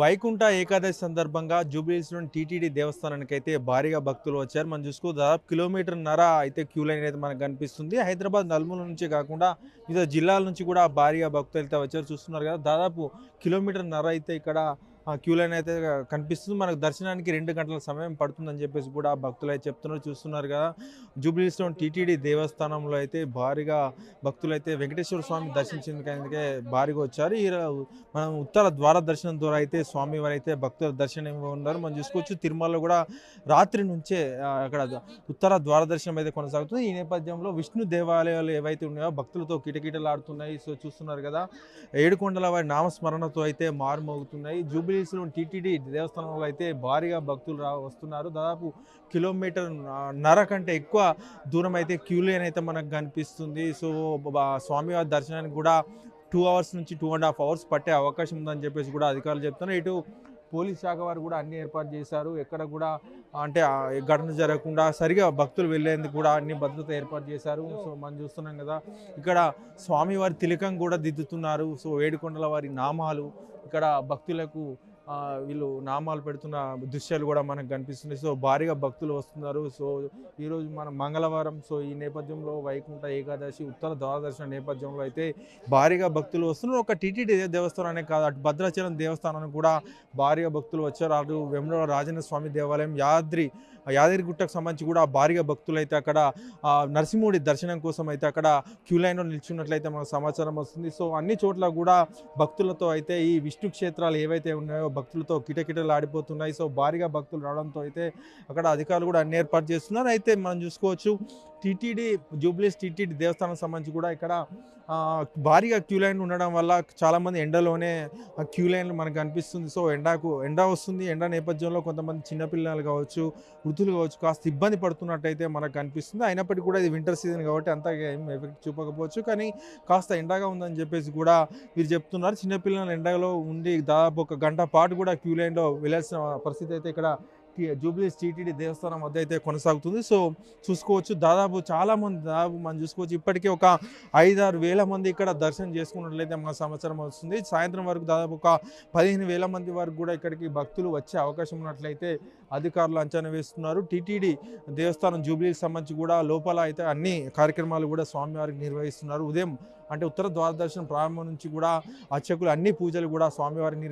వైకుంఠ ఏకాదశి సందర్భంగా జూబ్లీస్లోని టీటీడీ దేవస్థానానికి అయితే భారీగా భక్తులు వచ్చారు. మనం చూసుకో దాదాపు కిలోమీటర్ నర అయితే క్యూ లైన్ అయితే మనకు కనిపిస్తుంది. హైదరాబాద్ నలుమూల నుంచి కాకుండా వివిధ జిల్లాల నుంచి కూడా భారీగా భక్తులు అయితే వచ్చారు. చూస్తున్నారు కదా దాదాపు కిలోమీటర్ నర అయితే ఇక్కడ క్యూ లైన్ అయితే కనిపిస్తుంది. మనకు దర్శనానికి రెండు గంటల సమయం పడుతుందని చెప్పేసి కూడా భక్తులు అయితే చెప్తున్నారు. చూస్తున్నారు కదా జూబ్లీస్టోన్ టీటీడీ దేవస్థానంలో అయితే భారీగా భక్తులు అయితే వెంకటేశ్వర స్వామి దర్శించేందుకే భారీగా వచ్చారు. ఈ మనం ఉత్తర ద్వార దర్శనం ద్వారా అయితే స్వామి వారు అయితే భక్తుల దర్శనం ఉన్నారు. మనం చూసుకోవచ్చు తిరుమలలో కూడా రాత్రి నుంచే అక్కడ ఉత్తర ద్వార దర్శనం అయితే కొనసాగుతుంది. ఈ నేపథ్యంలో విష్ణు దేవాలయాలు ఏవైతే ఉన్నాయో భక్తులతో కిటకిటలాడుతున్నాయి. సో చూస్తున్నారు కదా ఏడుకొండల వారి నామస్మరణతో అయితే మారుమోగుతున్నాయి. జూబిలీస్లో టీటీడీ దేవస్థానంలో అయితే భారీగా భక్తులు రా వస్తున్నారు. దాదాపు కిలోమీటర్ నర కంటే ఎక్కువ దూరం అయితే క్యూ లైన్ అయితే మనకు కనిపిస్తుంది. సో స్వామివారి దర్శనానికి కూడా టూ అవర్స్ నుంచి టూ అండ్ హాఫ్ అవర్స్ పట్టే అవకాశం ఉందని చెప్పేసి కూడా అధికారులు చెప్తున్నారు. ఇటు పోలీస్ శాఖ వారు కూడా అన్ని ఏర్పాటు చేశారు. ఎక్కడ కూడా అంటే ఘటన జరగకుండా సరిగా భక్తులు వెళ్ళేందుకు కూడా అన్ని భద్రత ఏర్పాటు చేశారు. సో మనం చూస్తున్నాం కదా ఇక్కడ స్వామివారి తిలకం కూడా దిద్దుతున్నారు. సో ఏడుకొండల వారి నామాలు ఇక్కడ భక్తులకు వీళ్ళు నామాలు పెడుతున్న దృశ్యాలు కూడా మనకు కనిపిస్తున్నాయి. సో భారీగా భక్తులు వస్తున్నారు. సో ఈరోజు మన మంగళవారం సో ఈ నేపథ్యంలో వైకుంఠ ఏకాదశి ఉత్తర ద్వారదర్శన నేపథ్యంలో అయితే భారీగా భక్తులు వస్తున్నారు. ఒక టీటీడీ దేవస్థానానే కాదు అటు భద్రాచలం దేవస్థానానికి కూడా భారీగా భక్తులు వచ్చారు. అటు వెముల రాజన్న స్వామి దేవాలయం యాద్రి యాదగిరిగుట్టకు సంబంధించి కూడా భారీగా భక్తులు అయితే అక్కడ నరసింహుడి దర్శనం కోసం అయితే అక్కడ క్యూ లైన్లో నిల్చున్నట్లయితే మనకు సమాచారం వస్తుంది. సో అన్ని చోట్ల కూడా భక్తులతో అయితే ఈ విష్ణు క్షేత్రాలు ఏవైతే ఉన్నాయో భక్తులతో కిటకిటలు ఆడిపోతున్నాయి సో భారీగా భక్తులు రావడంతో అయితే అక్కడ అధికారులు కూడా అన్ని ఏర్పాటు చేస్తున్నారు. అయితే మనం చూసుకోవచ్చు టీటీడీ జూబ్లీస్ టీటీడీ దేవస్థానం సంబంధించి కూడా ఇక్కడ భారీగా క్యూ లైన్ ఉండడం వల్ల చాలామంది ఎండలోనే క్యూ లైన్ మనకు అనిపిస్తుంది. సో ఎండకు ఎండ వస్తుంది. ఎండ నేపథ్యంలో కొంతమంది చిన్నపిల్లలు కావచ్చు వృద్ధులు కావచ్చు కాస్త ఇబ్బంది పడుతున్నట్టయితే మనకు అనిపిస్తుంది. అయినప్పటికీ కూడా ఇది వింటర్ సీజన్ కాబట్టి అంత ఏం ఎఫెక్ట్ చూపకపోవచ్చు. కానీ కాస్త ఎండగా ఉందని చెప్పేసి కూడా వీరు చెప్తున్నారు. చిన్నపిల్లలు ఎండలో ఉండి దాదాపు ఒక గంట పాటు కూడా క్యూ లైన్లో వెళ్ళాల్సిన పరిస్థితి అయితే ఇక్కడ జూబ్లీస్ టీటీడీ దేవస్థానం వద్ద అయితే కొనసాగుతుంది. సో చూసుకోవచ్చు. దాదాపు చాలా మంది దాదాపు మనం చూసుకోవచ్చు. ఇప్పటికే ఒక ఐదారు వేల మంది ఇక్కడ దర్శనం చేసుకున్నట్లయితే మన సంవత్సరం వస్తుంది. సాయంత్రం వరకు దాదాపు ఒక పదిహేను వేల మంది వరకు కూడా ఇక్కడికి భక్తులు వచ్చే అవకాశం ఉన్నట్లయితే అధికారులు అంచనా వేస్తున్నారు. టీటీడీ దేవస్థానం జూబ్లీకి సంబంధించి కూడా లోపల అయితే అన్ని కార్యక్రమాలు కూడా స్వామివారికి నిర్వహిస్తున్నారు. ఉదయం అంటే ఉత్తర ద్వారదర్శనం ప్రారంభం నుంచి కూడా అర్చకులు అన్ని పూజలు కూడా స్వామివారికి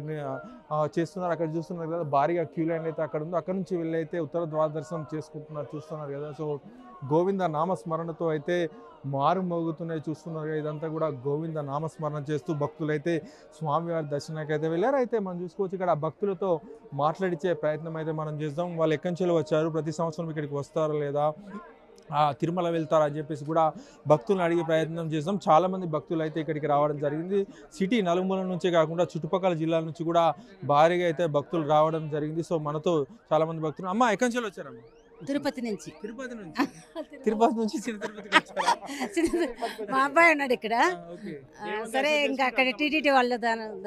చేస్తున్నారు. అక్కడ చూస్తున్నారు కదా భారీగా క్యూ లైన్ అయితే అక్కడ ఉందో. అక్కడ నుంచి వెళ్ళి అయితే ఉత్తర ద్వారదర్శనం చేసుకుంటున్నారు చూస్తున్నారు కదా. సో గోవింద నామస్మరణతో అయితే మారు మోగుతున్నాయి చూస్తున్నారు. ఇదంతా కూడా గోవింద నామస్మరణ చేస్తూ భక్తులు అయితే స్వామివారి దర్శనానికి అయితే వెళ్ళారు. అయితే మనం చూసుకోవచ్చు ఇక్కడ భక్తులతో మాట్లాడించే ప్రయత్నం అయితే మనం చేద్దాం. వాళ్ళు ఎక్కడి నుంచి వచ్చారు? ప్రతి సంవత్సరం ఇక్కడికి వస్తారా లేదా? ఆ, తిరుమల వెళ్తారా అని చెప్పేసి కూడా భక్తులను అడిగే ప్రయత్నం చేస్తాం చాలామంది భక్తులు అయితే ఇక్కడికి రావడం జరిగింది. సిటీ నలుమూల నుంచే కాకుండా చుట్టుపక్కల జిల్లాల నుంచి కూడా భారీగా అయితే భక్తులు రావడం జరిగింది. సో మనతో చాలామంది భక్తులు అమ్మ ఎక్కడి నుంచి వచ్చారమ్మ? తిరుపతి నుంచి. తిరుపతి నుంచి? తిరుపతి. నుంచి? మా అబ్బాయి ఉన్నాడు ఇక్కడ. సరే ఇంకా అక్కడ? టీటీటీ వాళ్ళ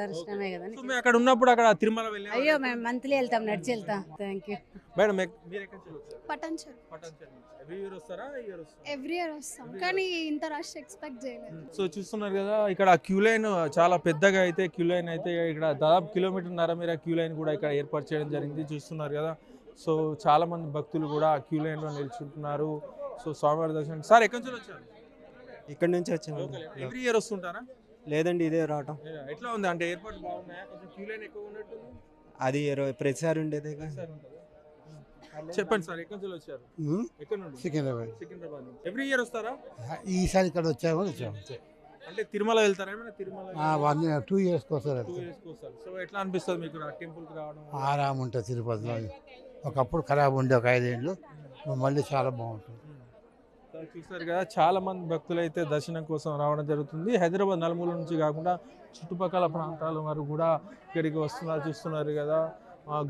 దర్శనమే కదా అక్కడ ఉన్నప్పుడు అక్కడ తిరుమల వెళ్ళే అయ్యో మేము మంత్లీ వెళ్తాం నడిచి వెళ్తాం. Thank you madam Patancheru. నుంచి. ఎవ్రీ ఇయర్ వస్తారా? ఈ ఇయర్ వస్తారా? ఎవ్రీ ఇయర్ వస్తాం. కానీ ఇంత రష్ ఎక్స్పెక్ట్ చేయలేదు. సో చూస్తున్నారు కదా ఇక్కడ క్యూ లైన్ చాలా పెద్దగా అయితే క్యూ లైన్ అయితే ఇక్కడ దాదాపు కిలోమీటర్ నర మేర క్యూ లైన్ కూడా ఇక్కడ ఏర్పాటు చేయడం జరిగింది. చూస్తున్నారు కదా సో చాలా మంది భక్తులు కూడా క్యూ లైన్లో నిల్చుంటున్నారు. సో స్వామివారి దర్శనం. సార్ ఎక్కడి నుంచి వచ్చారు? ఇక్కడ నుంచి వచ్చాము ఎవ్రీ ఇయర్ వస్తుంటారా? లేదండి ఇదే రావటం. ఎట్లా ఉంది? అంటే ఏర్పాటు బాగున్నాయా? కొంచెం క్యూ లైన్ ఎక్కువ ఉన్నట్టుంది. అది ఇరవై ప్రతిసారి ఉండేదే సార్ ఉంటుందా? చెప్పండి సార్ ఎక్కడి నుంచి వచ్చారు? ఎక్కడ నుండి? సికింద్రాబాద్. సికింద్రాబాద్ ఎవ్రీ ఇయర్ వస్తారా? ఈసారి ఇక్కడ వచ్చాము వచ్చాము అంటే తిరుమల వెళ్తారా? ఏమైనా తిరుమల వన్ టూ ఇయర్స్కి వస్తారు. టూ ఇయర్స్కి వస్తారు. సో ఎట్లా అనిపిస్తుంది మీకు టెంపుల్కి రావడం? ఆరామ్ ఉంటుంది తిరుపతిలో. ఒకప్పుడు ఖరాబ్ ఉండే ఒక ఐదేళ్ళు. మళ్ళీ చాలా బాగుంటుంది. చూస్తారు కదా చాలా మంది భక్తులు అయితే దర్శనం కోసం రావడం జరుగుతుంది. హైదరాబాద్ నలుమూల నుంచి కాకుండా చుట్టుపక్కల ప్రాంతాల వారు కూడా ఇక్కడికి వస్తున్నారు చూస్తున్నారు కదా.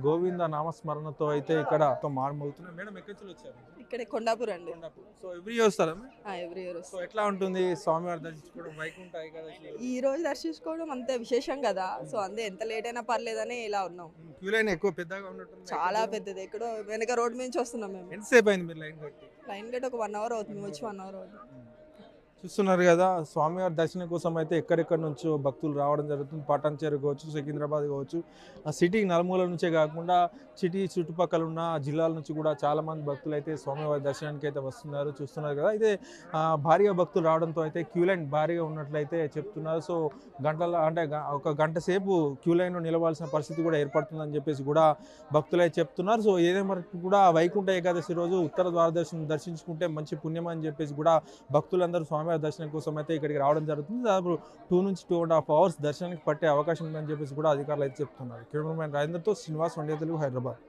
గోవింద నామస్మరణతో అయితే ఇక్కడ మారుమోగుతున్నారు మేడం ఎక్కడి నుంచి వచ్చారు? ఇక్కడే కొండాపూర్ అండి. సో ఎవ్రీ ఇయర్ వస్తారా ఎవ్రీ ఇయర్ సో ఎట్లా ఉంటుంది స్వామివారి దర్శించుకోవడం? వైకుంఠ ఈ రోజు దర్శించుకోవడం అంత విశేషం కదా. సో అంతే ఎంత లేట్ అయినా పర్లేదని ఇలా ఉన్నాం. క్యూ లైన్ ఎక్కువ పెద్దగా ఉన్నట్టుంది చాలా పెద్దది. ఎక్కడో వెనక రోడ్ నుంచి వస్తున్నాం మేము. ఎంతసేపు అయింది మీరు లైన్ కట్టి? లైన్ గట్ ఒక వన్ అవర్ అవుతుంది. వచ్చి వన్ అవర్ అవుతుంది. చూస్తున్నారు కదా స్వామివారి దర్శనం కోసం అయితే ఎక్కడెక్కడి నుంచో భక్తులు రావడం జరుగుతుంది. పటాన్చేరు కావచ్చు సికింద్రాబాద్ కావచ్చు ఆ సిటీ నలుమూల నుంచే కాకుండా సిటీ చుట్టుపక్కల ఉన్న జిల్లాల నుంచి కూడా చాలా మంది భక్తులు అయితే స్వామివారి దర్శనానికి అయితే వస్తున్నారు చూస్తున్నారు కదా. అయితే భారీగా భక్తులు రావడంతో అయితే క్యూ లైన్ భారీగా ఉన్నట్లయితే చెప్తున్నారు. సో గంటల అంటే ఒక గంట సేపు క్యూ లైన్లో నిలవాల్సిన పరిస్థితి కూడా ఏర్పడుతుందని చెప్పేసి కూడా భక్తులు అయితే చెప్తున్నారు. సో ఏదేమో కూడా వైకుంఠ ఏకాదశి రోజు ఉత్తర ద్వారదర్శనం దర్శించుకుంటే మంచి పుణ్యం అని చెప్పేసి కూడా భక్తులందరూ స్వామివారి దర్శనం కోసం అయితే ఇక్కడికి రావడం జరుగుతుంది. దాదాపు టూ నుంచి టూ అండ్ హాఫ్ అవర్స్ దర్శనానికి పట్టే అవకాశం ఉందని చెప్పేసి కూడా అధికారులు అయితే చెప్తున్నారు. కెమెరామెన్ రాజేంద్రతో శ్రీనివాస్ వండే తెలుగు హైదరాబాద్.